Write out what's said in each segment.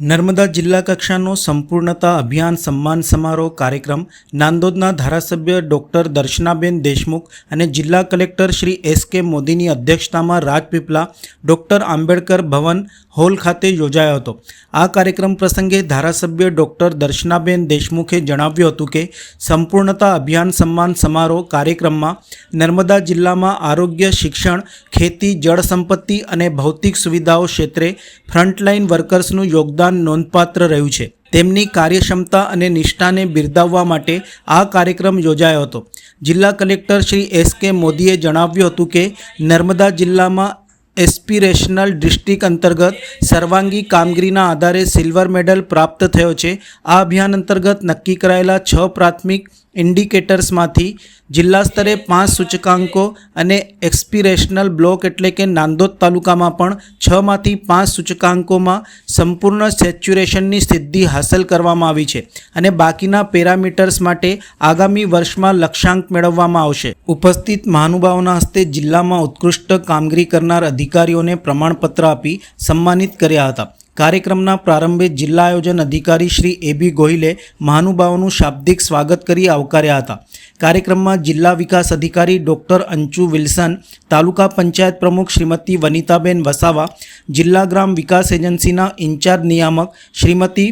નર્મદા જિલ્લા કક્ષાનો સંપૂર્ણતા અભિયાન સન્માન સમારોહ કાર્યક્રમ નાંદોદના ધારાસભ્ય ડોક્ટર દર્શનાબેન દેશમુખ અને જિલ્લા કલેક્ટર શ્રી એસ કે મોદીની અધ્યક્ષતામાં રાજપીપળા ડોક્ટર આંબેડકર ભવન હોલ ખાતે યોજાયો હતો. આ કાર્યક્રમ પ્રસંગે ધારાસભ્ય ડૉક્ટર દર્શનાબેન દેશમુખે જણાવ્યું હતું કે, સંપૂર્ણતા અભિયાન સન્માન સમારોહ કાર્યક્રમમાં નર્મદા જિલ્લામાં આરોગ્ય, શિક્ષણ, ખેતી, જળ સંપત્તિ અને ભૌતિક સુવિધાઓ ક્ષેત્રે ફ્રન્ટલાઇન વર્કર્સનું યોગદાન નોંધપાત્ર રહ્યું છે. તેમની કાર્યક્ષમતા અને નિષ્ઠાને બિરદાવવા માટે આ કાર્યક્રમ યોજાયો હતો. જિલ્લા કલેક્ટર શ્રી એસ કે મોદીએ જણાવ્યું હતું કે, નર્મદા જિલ્લામાં એસ્પિરેશનલ ડિસ્ટ્રિક્ટ અંતર્ગત સર્વાંગી કામગીરીના આધારે સિલ્વર મેડલ પ્રાપ્ત થયો છે. આ અભિયાન અંતર્ગત નક્કી કરાયેલા છ પ્રાથમિક ઇન્ડિકેટર્સમાંથી જિલ્લા સ્તરે પાંચ સૂચકાંકો અને એક્સપિરેશનલ બ્લોક એટલે કે નાંદોદ તાલુકામાં પણ છમાંથી પાંચ સૂચકાંકોમાં સંપૂર્ણ સેચ્યુરેશનની સિદ્ધિ હાંસલ કરવામાં આવી છે અને બાકીના પેરામીટર્સ માટે આગામી વર્ષમાં લક્ષ્યાંક મેળવવામાં આવશે. ઉપસ્થિત મહાનુભાવોના હસ્તે જિલ્લામાં ઉત્કૃષ્ટ કામગીરી કરનાર અધિકારીઓને પ્રમાણપત્ર આપી સન્માનિત કર્યા હતા. કાર્યક્રમના પ્રારંભે જિલ્લા આયોજન અધિકારી શ્રી એ બી ગોહિલે મહાનુભાવોનું શાબ્દિક સ્વાગત કરી આવકાર્યા હતા. કાર્યક્રમમાં જિલ્લા વિકાસ અધિકારી ડૉક્ટર અંચુ વિલ્સન, તાલુકા પંચાયત પ્રમુખ શ્રીમતી વનિતાબેન વસાવા, જિલ્લા ગ્રામ વિકાસ એજન્સીના ઇન્ચાર્જ નિયામક શ્રીમતી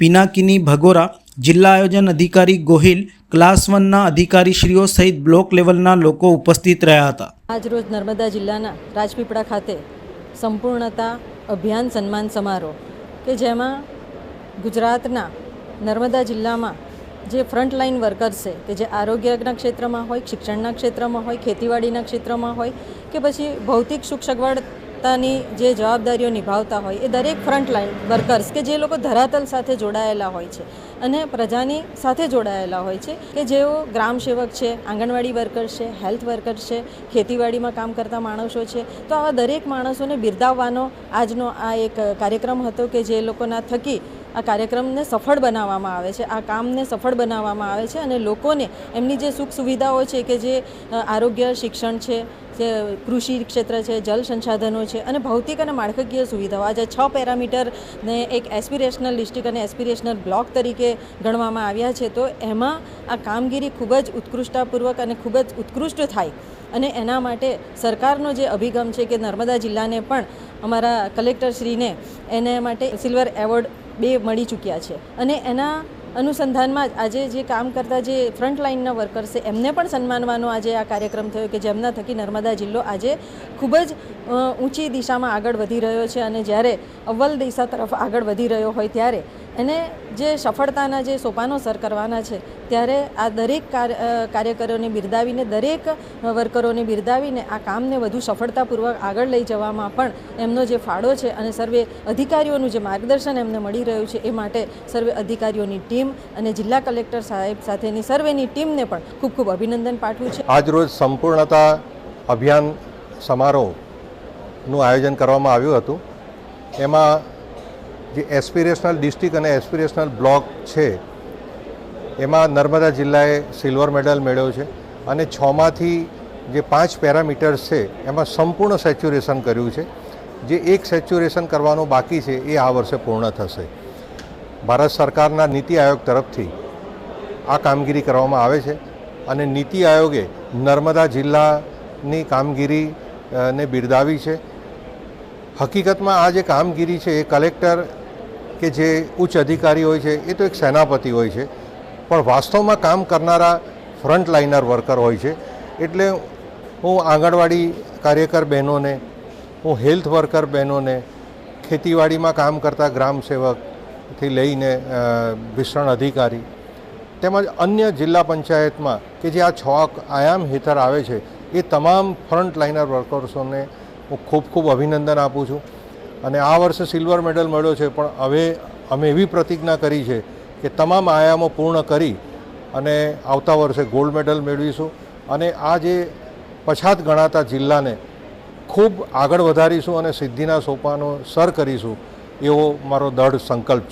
પિનાકિની ભગોરા, જિલ્લા આયોજન અધિકારી ગોહિલ, ક્લાસ વનના અધિકારીશ્રીઓ સહિત બ્લોક લેવલના લોકો ઉપસ્થિત રહ્યા હતા. આજરોજ નર્મદા જિલ્લાના રાજપીપળા ખાતે સંપૂર્ણતા અભિયાન સન્માન સમારોહ, કે જેમાં ગુજરાતના નર્મદા જિલ્લામાં જે ફ્રન્ટલાઈન વર્કર્સ છે, કે જે આરોગ્યના ક્ષેત્રમાં હોય, શિક્ષણના ક્ષેત્રમાં હોય, ખેતીવાડીના ક્ષેત્રમાં હોય, કે પછી ભૌતિક સુખ સગવડતાની જે જવાબદારીઓ નિભાવતા હોય એ દરેક ફ્રન્ટલાઇન વર્કર્સ કે જે લોકો ધરાતલ સાથે જોડાયેલા હોય છે અને પ્રજાની સાથે જોડાયેલા હોય છે કે જેઓ ગ્રામ સેવક છે, આંગણવાડી વર્કર્સ છે હેલ્થ વર્કર્સ છે, ખેતીવાડીમાં કામ કરતા માણસો છે, તો આવા દરેક માણસોને બિરદાવવાનો આજનો આ એક કાર્યક્રમ હતો કે જે લોકોના થકી આ કાર્યક્રમને સફળ બનાવવામાં આવે છે, આ કામને સફળ બનાવવામાં આવે છે અને લોકોને એમની જે સુખ સુવિધાઓ છે કે જે આરોગ્ય, શિક્ષણ છે, જે કૃષિ ક્ષેત્ર છે, જલ સંસાધનો છે અને ભૌતિક અને માળખાકીય સુવિધાઓ. આજે છ પેરામીટરને એક એસ્પિરેશનલ ડિસ્ટ્રિક્ટ અને એસ્પિરેશનલ બ્લોક તરીકે ગણવામાં આવ્યા છે. તો એમાં આ કામગીરી ખૂબ જ ઉત્કૃષ્ટતાપૂર્વક અને ખૂબ જ ઉત્કૃષ્ટ થાય અને એના માટે સરકારનો જે અભિગમ છે કે નર્મદા જિલ્લાને પણ અમારા કલેક્ટરશ્રીને એને માટે સિલ્વર એવોર્ડ બે મળી ચૂક્યા છે. અને એના અનુસંધાનમાં આજે જે કામ કરતા જે ફ્રન્ટલાઇનના વર્કર્સ છે એમને પણ સન્માનવાનો આજે આ કાર્યક્રમ થયો કે જેમના થકી નર્મદા જિલ્લો આજે ખૂબ જ ઊંચી દિશામાં આગળ વધી રહ્યો છે. અને જ્યારે અવ્વલ દિશા તરફ આગળ વધી રહ્યો હોય ત્યારે એને જે સફળતાના જે સોપાનો સર કરવાના છે, ત્યારે આ દરેક કાર્ય કાર્યકરોને બિરદાવીને, દરેક વર્કરોને બિરદાવીને આ કામને વધુ સફળતાપૂર્વક આગળ લઈ જવામાં પણ એમનો જે ફાળો છે અને સર્વે અધિકારીઓનું જે માર્ગદર્શન એમને મળી રહ્યું છે, એ માટે સર્વે અધિકારીઓની ટીમ અને જિલ્લા કલેક્ટર સાહેબ સાથેની સર્વેની ટીમને પણ ખૂબ ખૂબ અભિનંદન પાઠવું છે. આજરોજ સંપૂર્ણતા અભિયાન સમારોહનું આયોજન કરવામાં આવ્યું હતું. એમાં જે એસ્પિરેશનલ ડિસ્ટ્રિક્ટ અને એસ્પિરેશનલ બ્લોક છે, એમાં નર્મદા જિલ્લાએ સિલ્વર મેડલ મેળવ્યો છે અને છમાંથી જે પાંચ પેરામીટર્સ છે, એમાં સંપૂર્ણ સેચ્યુરેશન કર્યું છે. જે એક સેચ્યુરેશન કરવાનું બાકી છે, એ આ વર્ષે પૂર્ણ થશે. ભારત સરકારના નીતિ આયોગ તરફથી આ કામગીરી કરવામાં આવે છે અને નીતિ આયોગે નર્મદા જિલ્લાની કામગીરી ને બિરદાવી છે. હકીકતમાં આ જે કામગીરી છે, એ કલેક્ટર કે જે ઉચ્ચ અધિકારી હોય છે, એ તો એક સેનાપતિ હોય છે. પણ વાસ્તવમાં કામ કરનારા ફ્રન્ટ લાઇનર વર્કર હોય છે. એટલે હું આંગણવાડી કાર્યકર બહેનોને, હું હેલ્થ વર્કર બહેનોને, ખેતીવાડીમાં કામ કરતા ગ્રામ સેવકથી લઈને વિસ્તરણ અધિકારી, તેમજ અન્ય જિલ્લા પંચાયતમાં કે જે આ છ આયામ હેઠળ આવે છે, એ તમામ ફ્રન્ટ લાઇનર વર્કર્સોને હું ખૂબ ખૂબ અભિનંદન આપું છું. અને આ વર્ષે સિલ્વર મેડલ મળ્યો છે, પણ હવે અમે એવી પ્રતિજ્ઞા કરી છે કે તમામ આયામો પૂર્ણ કરી અને આવતા વર્ષે ગોલ્ડ મેડલ મેળવીશું. અને આ જે પછાત ગણાતા જિલ્લાને ખૂબ આગળ વધારીશું અને સિદ્ધિના સોપાનો સર કરીશું, એવો મારો દઢ સંકલ્પ છે.